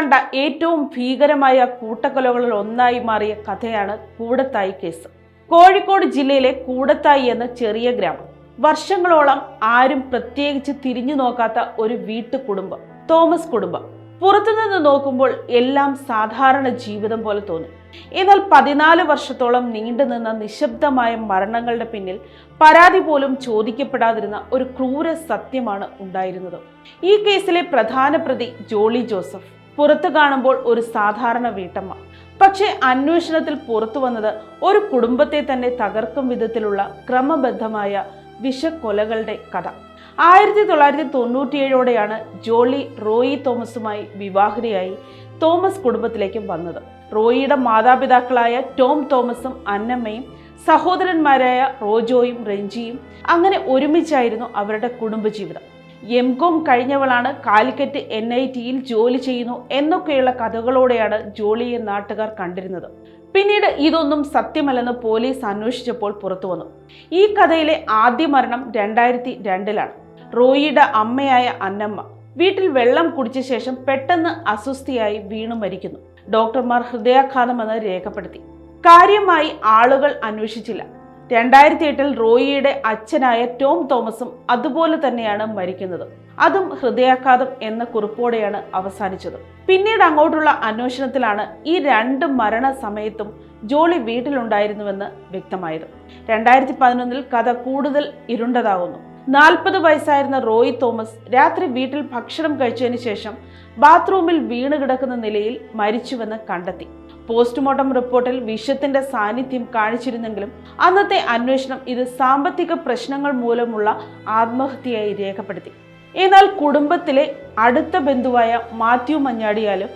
കണ്ട ഏറ്റവും ഭീകരമായ കൂട്ടക്കൊലകളിൽ ഒന്നായി മാറിയ കഥയാണ് കൂടത്തായി കേസ്. കോഴിക്കോട് ജില്ലയിലെ കൂടത്തായി എന്ന ചെറിയ ഗ്രാമം. വർഷങ്ങളോളം ആരും പ്രത്യേകിച്ച് തിരിഞ്ഞു നോക്കാത്ത ഒരു വീട്ടു കുടുംബം തോമസ് കുടുംബം. പുറത്തുനിന്ന് നോക്കുമ്പോൾ എല്ലാം സാധാരണ ജീവിതം പോലെ തോന്നും. എന്നാൽ പതിനാല് വർഷത്തോളം നീണ്ടുനിന്ന നിശബ്ദമായ മരണങ്ങളുടെ പിന്നിൽ പരാതി പോലും ചോദിക്കപ്പെടാതിരുന്ന ഒരു ക്രൂര സത്യമാണ് ഉണ്ടായിരുന്നത്. ഈ കേസിലെ പ്രധാന പ്രതി ജോളി ജോസഫ്. പുറത്തു കാണുമ്പോൾ ഒരു സാധാരണ വീട്ടമ്മ. പക്ഷേ അന്വേഷണത്തിൽ പുറത്തു വന്നത് ഒരു കുടുംബത്തെ തന്നെ തകർക്കും വിധത്തിലുള്ള ക്രമബദ്ധമായ വിഷക്കൊലകളുടെ കഥ. ആയിരത്തി തൊള്ളായിരത്തി തൊണ്ണൂറ്റിയേഴോടെയാണ് ജോളി റോയി തോമസുമായി വിവാഹിതയായി തോമസ് കുടുംബത്തിലേക്ക് വന്നത്. റോയിയുടെ മാതാപിതാക്കളായ ടോം തോമസും അന്നമ്മയും സഹോദരന്മാരായ റോജോയും റെഞ്ചിയും അങ്ങനെ ഒരുമിച്ചായിരുന്നു അവരുടെ കുടുംബജീവിതം. എം കോം കഴിഞ്ഞവളാണ് കാലിക്കറ്റ് എൻ ഐ ടിയിൽ ജോലി ചെയ്യുന്നു എന്നൊക്കെയുള്ള കഥകളോടെയാണ് ജോളിയെ നാട്ടുകാർ കണ്ടിരുന്നത്. പിന്നീട് ഇതൊന്നും സത്യമല്ലെന്ന് പോലീസ് അന്വേഷിച്ചപ്പോൾ പുറത്തു വന്നു. ഈ കഥയിലെ ആദ്യ മരണം രണ്ടായിരത്തി രണ്ടിലാണ്. റോയിയുടെ അമ്മയായ അന്നമ്മ. വീട്ടിൽ വെള്ളം കുടിച്ച ശേഷം പെട്ടെന്ന് അസ്വസ്ഥയായി വീണു മരിക്കുന്നു. ഡോക്ടർമാർ ഹൃദയാഘാതമെന്ന് രേഖപ്പെടുത്തി. കാര്യമായി ആളുകൾ അന്വേഷിച്ചില്ല. രണ്ടായിരത്തി എട്ടിൽ റോയിയുടെ അച്ഛനായ ടോം തോമസും അതുപോലെ തന്നെയാണ് മരിക്കുന്നത്. അതും ഹൃദയാഘാതം എന്ന കുറിപ്പോടെയാണ് അവസാനിച്ചത്. പിന്നീട് അങ്ങോട്ടുള്ള അന്വേഷണത്തിലാണ് ഈ രണ്ട് മരണ സമയത്തും ജോളി വീട്ടിലുണ്ടായിരുന്നുവെന്ന് വ്യക്തമായത്. രണ്ടായിരത്തി പതിനൊന്നിൽ കഥ കൂടുതൽ ഇരുണ്ടതാകുന്നു നാൽപ്പത് വയസ്സായിരുന്ന റോയ് തോമസ് രാത്രി വീട്ടിൽ ഭക്ഷണം കഴിച്ചതിന് ശേഷം ബാത്റൂമിൽ വീണ് കിടക്കുന്ന നിലയിൽ മരിച്ചുവെന്ന് കണ്ടെത്തി. പോസ്റ്റ്മോർട്ടം റിപ്പോർട്ടിൽ വിഷത്തിന്റെ സാന്നിധ്യം കാണിച്ചിരുന്നെങ്കിലും അന്നത്തെ അന്വേഷണം ഇത് സാമ്പത്തിക പ്രശ്നങ്ങൾ മൂലമുള്ള ആത്മഹത്യയായി രേഖപ്പെടുത്തി. എന്നാൽ കുടുംബത്തിലെ അടുത്ത ബന്ധുവായ മാത്യു മഞ്ഞാടിയാലും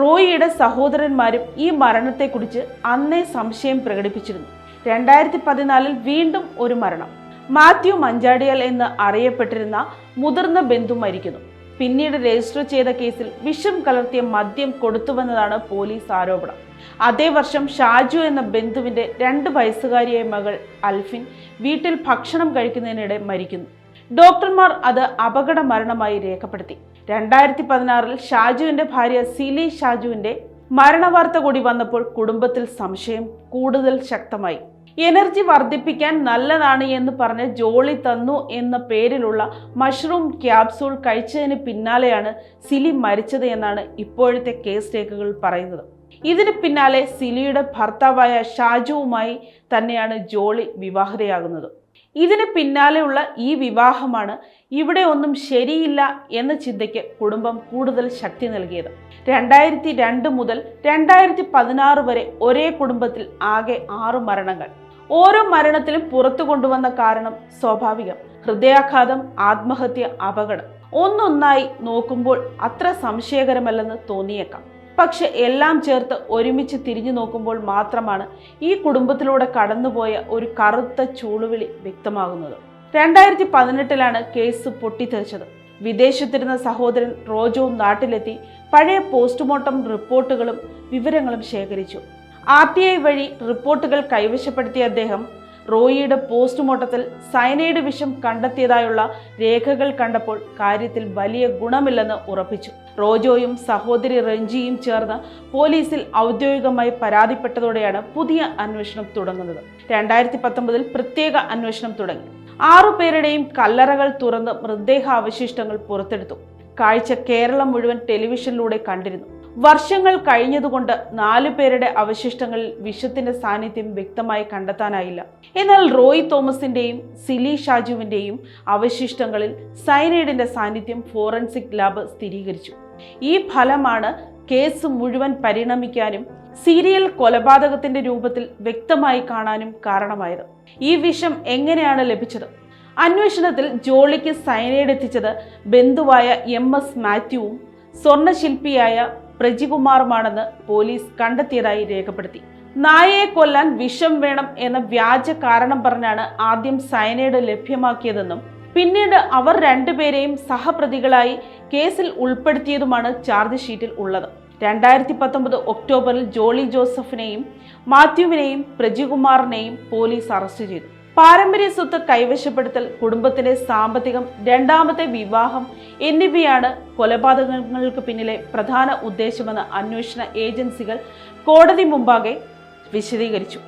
റോയിയുടെ സഹോദരന്മാരും ഈ മരണത്തെക്കുറിച്ച് അന്നേ സംശയം പ്രകടിപ്പിച്ചിരുന്നു. രണ്ടായിരത്തി പതിനാലിൽ വീണ്ടും ഒരു മരണം. മാത്യു മഞ്ചാടിയാൽ എന്ന് അറിയപ്പെട്ടിരുന്ന മുതിർന്ന ബന്ധു മരിക്കുന്നു. പിന്നീട് രജിസ്റ്റർ ചെയ്ത കേസിൽ വിഷം കലർത്തിയ മദ്യം കൊടുത്തുവെന്നതാണ് പോലീസ് ആരോപണം. അതേ വർഷം ഷാജു എന്ന ബന്ധുവിന്റെ രണ്ട് വയസ്സുകാരിയായ മകൾ അൽഫിൻ വീട്ടിൽ ഭക്ഷണം കഴിക്കുന്നതിനിടെ മരിക്കുന്നു. ഡോക്ടർമാർ അത് അപകട മരണമായി രേഖപ്പെടുത്തി. രണ്ടായിരത്തി പതിനാറിൽ ഷാജുവിന്റെ ഭാര്യ സിലി ഷാജുവിന്റെ മരണവാർത്ത കൂടി വന്നപ്പോൾ കുടുംബത്തിൽ സംശയം കൂടുതൽ ശക്തമായി. എനർജി വർദ്ധിപ്പിക്കാൻ നല്ലതാണ് എന്ന് പറഞ്ഞ് ജോളി തന്നു എന്ന പേരിലുള്ള മഷ്റൂം ക്യാപ്സൂൾ കഴിച്ചതിന് പിന്നാലെയാണ് സിലി മരിച്ചത് എന്നാണ് ഇപ്പോഴത്തെ കേസ് രേഖകൾ പറയുന്നത്. ഇതിന് പിന്നാലെ സിലിയുടെ ഭർത്താവായ ഷാജുവുമായി തന്നെയാണ് ജോളി വിവാഹിതയാകുന്നത്. ഇതിന് പിന്നാലെയുള്ള ഈ വിവാഹമാണ് ഇവിടെ ഒന്നും ശരിയില്ല എന്ന ചിന്തയ്ക്ക് കുടുംബം കൂടുതൽ ശക്തി നൽകിയത്. രണ്ടായിരത്തി രണ്ട് മുതൽ രണ്ടായിരത്തി പതിനാറ് വരെ ഒരേ കുടുംബത്തിൽ ആകെ ആറു മരണങ്ങൾ. ഓരോ മരണത്തിലും പുറത്തു കൊണ്ടുവന്ന കാരണം സ്വാഭാവികം. ഹൃദയാഘാതം ആത്മഹത്യ അപകടം ഒന്നൊന്നായി നോക്കുമ്പോൾ അത്ര സംശയകരമല്ലെന്ന് തോന്നിയേക്കാം. പക്ഷെ എല്ലാം ചേർത്ത് ഒരുമിച്ച് തിരിഞ്ഞു നോക്കുമ്പോൾ മാത്രമാണ് ഈ കുടുംബത്തിലൂടെ കടന്നുപോയ ഒരു കറുത്ത ചൂളുവിളി വ്യക്തമാകുന്നത്. രണ്ടായിരത്തി പതിനെട്ടിലാണ് കേസ് പൊട്ടിത്തെറിച്ചത്. വിദേശത്തിരുന്ന സഹോദരൻ റോജോ നാട്ടിലെത്തി പഴയ പോസ്റ്റ്മോർട്ടം റിപ്പോർട്ടുകളും വിവരങ്ങളും ശേഖരിച്ചു. ആർ ടി ഐ വഴി റിപ്പോർട്ടുകൾ കൈവശപ്പെടുത്തിയ അദ്ദേഹം റോയിയുടെ പോസ്റ്റ്മോർട്ടത്തിൽ സയനൈഡ് വിഷം കണ്ടെത്തിയതായുള്ള രേഖകൾ കണ്ടപ്പോൾ കാര്യത്തിൽ വലിയ ഗുണമില്ലെന്ന് ഉറപ്പിച്ചു. റോജോയും സഹോദരി റഞ്ജിയും ചേർന്ന് പോലീസിൽ ഔദ്യോഗികമായി പരാതിപ്പെട്ടതോടെയാണ് പുതിയ അന്വേഷണം തുടങ്ങുന്നത്. രണ്ടായിരത്തി പത്തൊമ്പതിൽ പ്രത്യേക അന്വേഷണം തുടങ്ങി. ആറു പേരുടെയും കല്ലറകൾ തുറന്ന് മൃതദേഹ അവശിഷ്ടങ്ങൾ പുറത്തെടുത്തു. കാഴ്ച കേരളം മുഴുവൻ ടെലിവിഷനിലൂടെ കണ്ടിരുന്നു. വർഷങ്ങൾ കഴിഞ്ഞതുകൊണ്ട് നാലു പേരുടെ അവശിഷ്ടങ്ങളിൽ വിഷത്തിന്റെ സാന്നിധ്യം വ്യക്തമായി കണ്ടെത്താനായില്ല. എന്നാൽ റോയ് തോമസിന്റെയും സിലി ഷാജുവിന്റെയും അവശിഷ്ടങ്ങളിൽ സൈനൈഡിന്റെ സാന്നിധ്യം ഫോറൻസിക് ലാബ് സ്ഥിരീകരിച്ചു. ഈ ഫലമാണ് കേസ് മുഴുവൻ പരിണമിക്കാനും സീരിയൽ കൊലപാതകത്തിന്റെ രൂപത്തിൽ വ്യക്തമായി കാണാനും കാരണമായത്. ഈ വിഷം എങ്ങനെയാണ് ലഭിച്ചത്? അന്വേഷണത്തിൽ ജോളിക്ക് സൈനൈഡ് എത്തിച്ചത് ബന്ധുവായ എം എസ് മാത്യുവും സ്വർണശില്പിയായ പ്രജികുമാറുമാണെന്ന് പോലീസ് കണ്ടെത്തിയതായി രേഖപ്പെടുത്തി. നായയെ കൊല്ലാൻ വിഷം വേണം എന്ന വ്യാജ കാരണം പറഞ്ഞാണ് ആദ്യം സയനൈഡ് ലഭ്യമാക്കിയതെന്നും പിന്നീട് അവർ രണ്ടുപേരെയും സഹപ്രതികളായി കേസിൽ ഉൾപ്പെടുത്തിയതുമാണ് ചാർജ് ഷീറ്റിൽ ഉള്ളത്. രണ്ടായിരത്തി പത്തൊമ്പത് ഒക്ടോബറിൽ ജോളി ജോസഫിനെയും മാത്യുവിനെയും പ്രജികുമാറിനെയും പോലീസ് അറസ്റ്റ് ചെയ്തു. പാരമ്പര്യ സ്വത്ത് കൈവശപ്പെടുത്തൽ കുടുംബത്തിന്റെ സാമ്പത്തികം രണ്ടാമത്തെ വിവാഹം എന്നിവയാണ് കൊലപാതകങ്ങൾക്ക് പിന്നിലെ പ്രധാന ഉദ്ദേശമെന്ന് അന്വേഷണ ഏജൻസികൾ കോടതി മുമ്പാകെ വിശദീകരിച്ചു.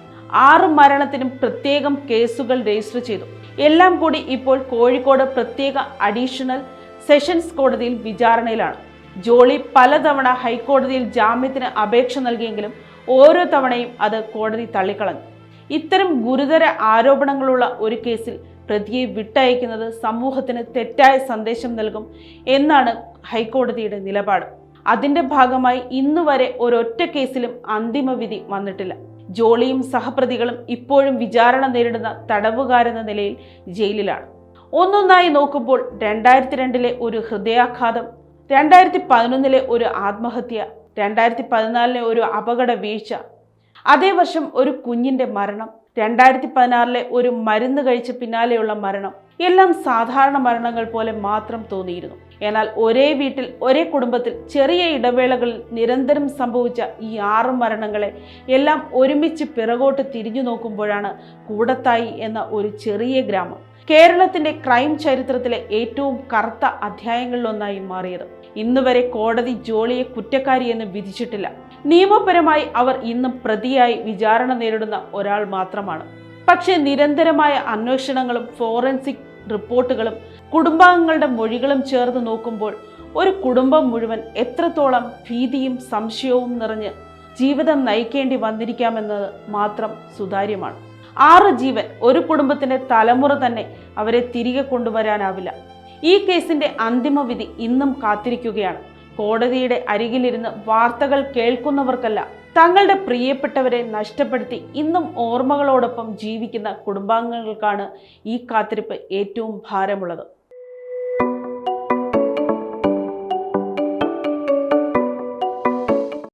ആറ് മരണത്തിനും പ്രത്യേകം കേസുകൾ രജിസ്റ്റർ ചെയ്തു. എല്ലാം കൂടി ഇപ്പോൾ കോഴിക്കോട് പ്രത്യേക അഡീഷണൽ സെഷൻസ് കോടതിയിൽ വിചാരണയിലാണ്. ജോളി പലതവണ ഹൈക്കോടതിയിൽ ജാമ്യത്തിന് അപേക്ഷ നൽകിയെങ്കിലും ഓരോ തവണയും അത് കോടതി തള്ളിക്കളഞ്ഞു. ഇത്തരം ഗുരുതര ആരോപണങ്ങളുള്ള ഒരു കേസിൽ പ്രതിയെ വിട്ടയക്കുന്നത് സമൂഹത്തിന് തെറ്റായ സന്ദേശം നൽകും എന്നാണ് ഹൈക്കോടതിയുടെ നിലപാട്. അതിന്റെ ഭാഗമായി ഇന്ന് വരെ ഒരൊറ്റ കേസിലും അന്തിമ വിധി വന്നിട്ടില്ല. ജോളിയും സഹപ്രതികളും ഇപ്പോഴും വിചാരണ നേരിടുന്ന തടവുകാരെന്ന നിലയിൽ ജയിലിലാണ്. ഒന്നൊന്നായി നോക്കുമ്പോൾ രണ്ടായിരത്തി രണ്ടിലെ ഒരു ഹൃദയാഘാതം രണ്ടായിരത്തി പതിനൊന്നിലെ ഒരു ആത്മഹത്യ രണ്ടായിരത്തി പതിനാലിലെ ഒരു അപകട വീഴ്ച അതേ വർഷം ഒരു കുഞ്ഞിന്റെ മരണം. രണ്ടായിരത്തി പതിനാറിലെ ഒരു മരുന്ന് കഴിച്ച പിന്നാലെയുള്ള മരണം. എല്ലാം സാധാരണ മരണങ്ങൾ പോലെ മാത്രം തോന്നിയിരുന്നു. എന്നാൽ ഒരേ വീട്ടിൽ ഒരേ കുടുംബത്തിൽ ചെറിയ ഇടവേളകളിൽ നിരന്തരം സംഭവിച്ച ഈ ആറ് മരണങ്ങളെ എല്ലാം ഒരുമിച്ച് പിറകോട്ട് തിരിഞ്ഞു നോക്കുമ്പോഴാണ് കൂടത്തായി എന്ന ഒരു ചെറിയ ഗ്രാമം കേരളത്തിന്റെ ക്രൈം ചരിത്രത്തിലെ ഏറ്റവും കറുത്ത അധ്യായങ്ങളിലൊന്നായി മാറിയത്. ഇന്നുവരെ കോടതി ജോളിയെ കുറ്റക്കാരിയെന്ന് വിധിച്ചിട്ടില്ല. നിയമപരമായി അവർ ഇന്നും പ്രതിയായി വിചാരണ നേരിടുന്ന ഒരാൾ മാത്രമാണ്. പക്ഷേ നിരന്തരമായ അന്വേഷണങ്ങളും ഫോറൻസിക് റിപ്പോർട്ടുകളും കുടുംബാംഗങ്ങളുടെ മൊഴികളും ചേർന്ന് നോക്കുമ്പോൾ ഒരു കുടുംബം മുഴുവൻ എത്രത്തോളം ഭീതിയും സംശയവും നിറഞ്ഞ് ജീവിതം നയിക്കേണ്ടി വന്നിരിക്കാമെന്നത് മാത്രം സുതാര്യമാണ്. ആറ് ജീവൻ ഒരു കുടുംബത്തിന്റെ തലമുറ തന്നെ അവരെ തിരികെ കൊണ്ടുവരാനാവില്ല. ഈ കേസിന്റെ അന്തിമ വിധി ഇന്നും കാത്തിരിക്കുകയാണ്. കോടതിയുടെ അരികിലിരുന്ന് വാർത്തകൾ കേൾക്കുന്നവർക്കല്ല തങ്ങളുടെ പ്രിയപ്പെട്ടവരെ നഷ്ടപ്പെടുത്തി ഇന്നും ഓർമ്മകളോടൊപ്പം ജീവിക്കുന്ന കുടുംബാംഗങ്ങൾക്കാണ് ഈ കാത്തിരിപ്പ് ഏറ്റവും ഭാരമുള്ളത്.